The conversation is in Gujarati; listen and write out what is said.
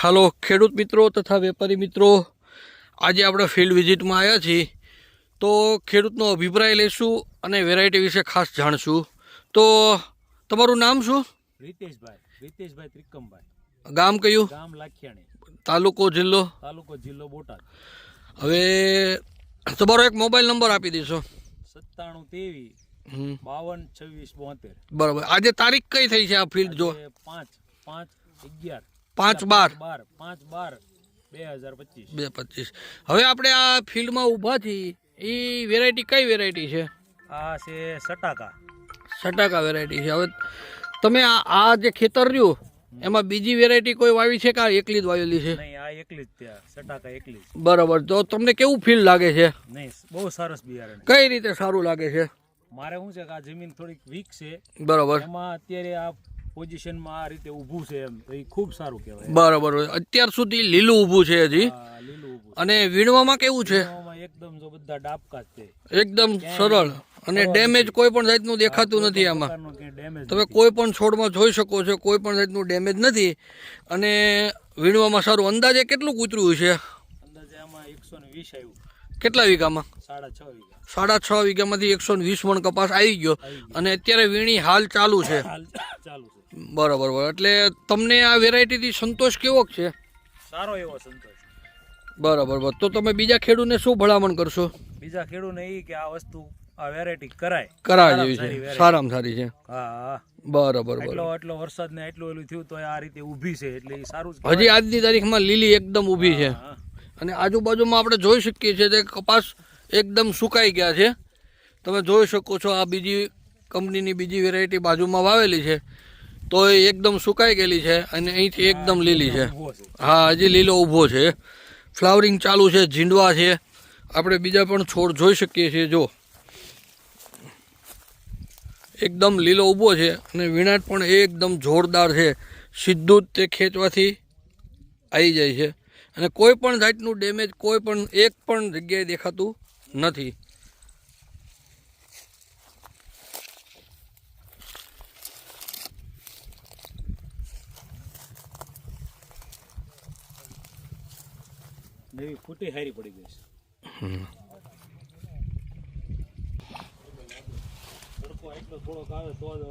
હાલો ખેડૂત મિત્રો તથા વેપારી મિત્રો આજે આપણે ફિલ્ડ વિઝિટમાં આવ્યા છીએ. તો ખેડૂતનો અભિપ્રાય લઈશું અને વેરાયટી વિશે ખાસ જાણશું. તો તમારું નામ શું? રીતેશભાઈ રીતેશભાઈ ત્રિકમભાઈ ગામ કયું? ગામ લાખિયાણી. તાલુકો જિલ્લો? તાલુકો જિલ્લો બોટાદ. હવે તમારો એક મોબાઈલ નંબર આપી દઈશો સત્તાણું હમ, બાવન છવ્વીસ બોતેર. બરાબર. આજે તારીખ કઈ થઈ છે આ ફિલ્ડ જો? પાંચ પાંચ અગિયાર. પાંચ બાર. બાર પાંચ બાર બે હજાર પચીસ. બે પચીસ. હવે આપણે આ ફિલ્ડમાં ઊભા છીએ. એ વેરાયટી કઈ વેરાયટી છે? આ છે સટાકા. સટાકા વેરાયટી છે. હવે તમે આ આ જે ખેતર રહ્યું એમાં બીજી વેરાયટી કોઈ વાવી છે કે આ એકલી જ વાવેલી છે? નહીં આ એકલી જ ત્યાં. સટાકા એકલી જ. બરાબર. તો તમને કેવું ફીલ લાગે છે? નહીં બહુ સરસ બિયારણ કઈ રીતે સારું લાગે છે? મારે શું છે કે આ જમીન થોડીક વીક છે. બરાબર. એમાં અત્યારે આ પોઝિશનમાં આ રીતે ઊભું છે એમ. તો એ ખૂબ સારું કહેવાય. બરાબર. અત્યાર સુધી લીલું ઊભું છે હજી. અને વીણવામાં કેવું છે? એકદમ જો બધા ડાબકા છે. એકદમ સરળ અને ડેમેજ કોઈ પણ જાતનું દેખાતું નથી આમાં. તમે કોઈ પણ છોડમાં જોઈ શકો છો કોઈ પણ જાતનું ડેમેજ નથી. અને વીણવામાં સારું. અંદાજે કેટલું કૂતર્યું છે અંદાજે આમાં એકસો ને વીસ આવ્યું. કેટલા વીઘામાં? સાડા છ વીઘા. સાડા છ વીઘામાંથી એકસો વીસ મણ કપાસ આવી ગયો. અને અત્યારે વીણી હાલ ચાલુ છે. હાલ ચાલુ છે. બરાબર બરાબર. એટલે તમને આ વેરાયટીથી સંતોષ કેવો છે? સારો એવો સંતોષ. બરાબર બરાબર. તો તમે બીજા ખેડૂતને શું ભલામણ કરશો? બીજા ખેડૂતને એ કે આ વસ્તુ આ વેરાયટી કરાય. કરાય જેવી છે. સારામાં સારી છે. હા બરાબર એટલો એટલો વરસાદ ને એટલું એલું થયું તો આ રીતે ઊભી છે એટલે સારું હજી આજની તારીખમાં લીલી એકદમ ઊભી છે. અને આજુબાજુમાં આપણે જોઈ શકીએ છીએ કે કપાસ એકદમ સુકાઈ ગયા છે. તમે જોઈ શકો છો આ બીજી કંપનીની બીજી વેરાયટી બાજુમાં વાવેલી છે. તો એ એકદમ સુકાઈ ગયેલી છે અને અહીંથી એકદમ લીલી છે. હા હજી લીલો ઊભો છે. ફ્લાવરિંગ ચાલુ છે ઝીંડવા છે. આપણે બીજા પણ છોડ જોઈ શકીએ છીએ જો. એકદમ લીલો ઊભો છે અને વિનાટ પણ એકદમ જોરદાર છે. સીધું જ તે ખેંચવાથી આવી જાય છે. અને કોઈ પણ જાતનું ડેમેજ કોઈ પણ એક પણ જગ્યાએ દેખાતું નથી. એવી ફૂટી હારી પડી ગઈ છે. તડકો એટલો થોડોક આવે તો જ,